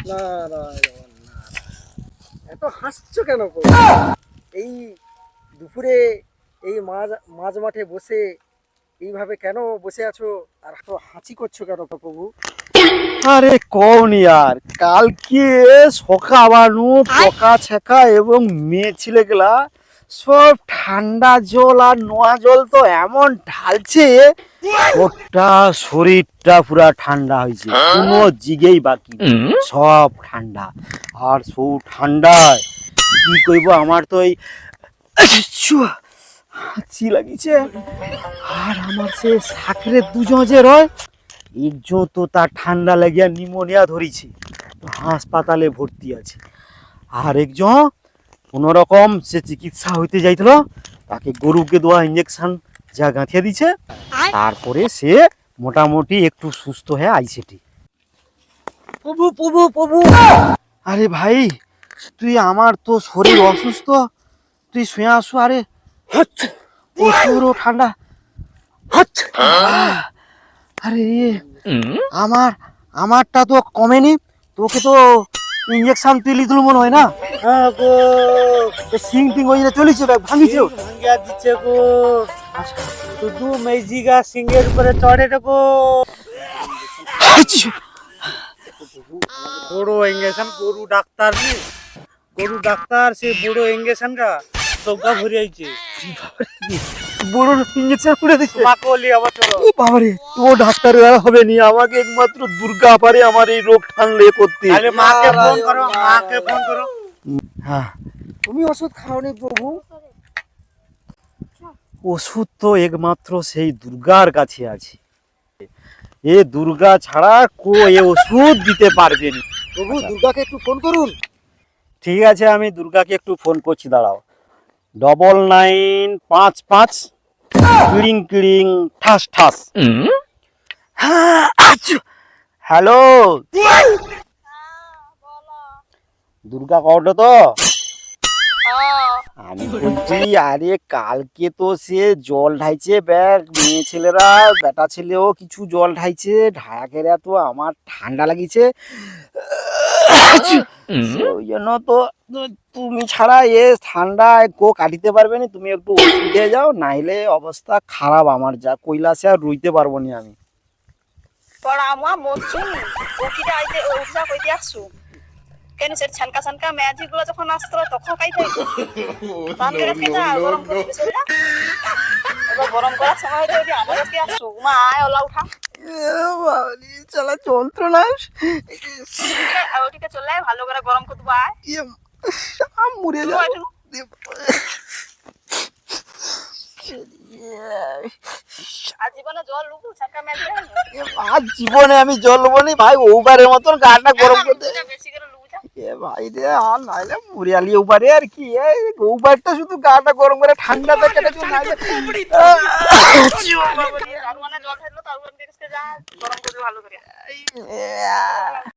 নারায়ণ, নারায়ণ। এত হাসছো কেন? এই দুপুরে এই মাঝ মাঝ মাঠে বসে এইভাবে কেন বসে আছো আর এত হাঁচি করছ কেন প্রভু আরে কন ইয়ার কালকে সকাবানু পকা ছেকা এবং মেয়ে ছেলেগুলা সব ঠান্ডা জল আর নোয়া জল তো এমন ঢালছে ওটা শরীরটা পুরা ঠান্ডা হয়েছে কোনো জিগেই বাকি সব ঠান্ডা। আর সব ঠান্ডায় কি কইব আমার তো এই হাঁচি লাগিছে। আর আমার সে সাকরে দুজন যে রয় একজন তো তার ঠান্ডা লাগিয়া নিমোনিয়া ধরিছে তো হাসপাতালে ভর্তি আছে। আর একজন কোনো রকম সে চিকিৎসা হইতে যাইছিল তাকে গরুকে দেওয়া ইঞ্জেকশন যা গাঁথিয়ে দিছে তারপরে সে মোটামুটি একটু সুস্থ হয়ে আইছেটি প্রভু প্রভু প্রভু! আরে ভাই তুই আমার তো শরীর অসুস্থ তুই শুয়ে আসু আরে! হচ্ছ! প্রচুর ঠান্ডা। আরে! আমার আমারটা তো কমেনি তোকে তো ইঞ্জেকশন তুই লিখল মনে হয় না? হ্যাঁ গো। সিং টিং ওই চলিছে ভাঙিছে সিং ভাঙ্গিয়া দিচ্ছে গো। শুধু মেজিগা সিংহের উপরে চড়ে গো। বড় ইঞ্জেকশন গরু ডাক্তার গরু ডাক্তার সে বড় ইঞ্জেকশন কা চৌকা ভরে আইছে। বড় ইঞ্জেকশন করে দিচ্ছে মাকে বলি আবার চলো। ও বাবারে ও ডাক্তার হবে নি আমাকে একমাত্র দুর্গা পারে আমার এই রোগ করতে। তাহলে মাকে ফোন করো মাকে ফোন করো। হ্যাঁ। তুমি ওষুধ খাওনি প্রভু? ওষুধ তো একমাত্র সেই দুর্গার কাছে আছে। এ দুর্গা ছাড়া কো এ ওষুধ দিতে পারবে না। প্রভু দুর্গাকে একটু ফোন করুন। ঠিক আছে আমি দুর্গাকে একটু ফোন করছি দাঁড়াও। ডবল নাইন পাঁচ পাঁচ। কিড়িং কিড়িং ঠাস ঠাস। হ্যাঁ, আচ্ছা। হ্যালো। দুর্গা কটো তো? আমি বলছি আরে কালকে তো সে জল ঢাইছে ব্যাগ। মেয়ে ছেলেরা বেটা ছেলেও কিছু জল ঢাইছে। ঢাকেরা তো আমার ঠান্ডা লাগিছে। ওই জন্য তো তুমি ছাড়া এ ঠান্ডা কো কাটিতে পারবে না তুমি একটু ওষুধ দিয়ে যাও নাইলে অবস্থা খারাপ আমার যা কৈলাসে আর রুইতে পারব না আমি। পড়া আমা মরছুন ওকিটা আইতে ওকিটা কইতে আসছু? কেন সে ছানকা ছানকা ম্যাজিকগুলো যখন আসতো তখন যা গরম করে করার সময় হইতে আমার আসছু মা আয় ওলা উঠা। চালা যন্ত্রণা ওটিকে চলে ভালো করে গরম করে দেবো আয় জীবনে আমি জল নেব নি ভাই ওবারের মতন গাটা গরম করতে বেশি করে লুকু এ ভাই রে আর নাইলে মুরিয়ালি ওবারে আর কি? ওবারটা শুধু গাটা গরম করে ঠান্ডা নাইলে আর মানে জল থাকল তারপর গরম করে ভালো করে।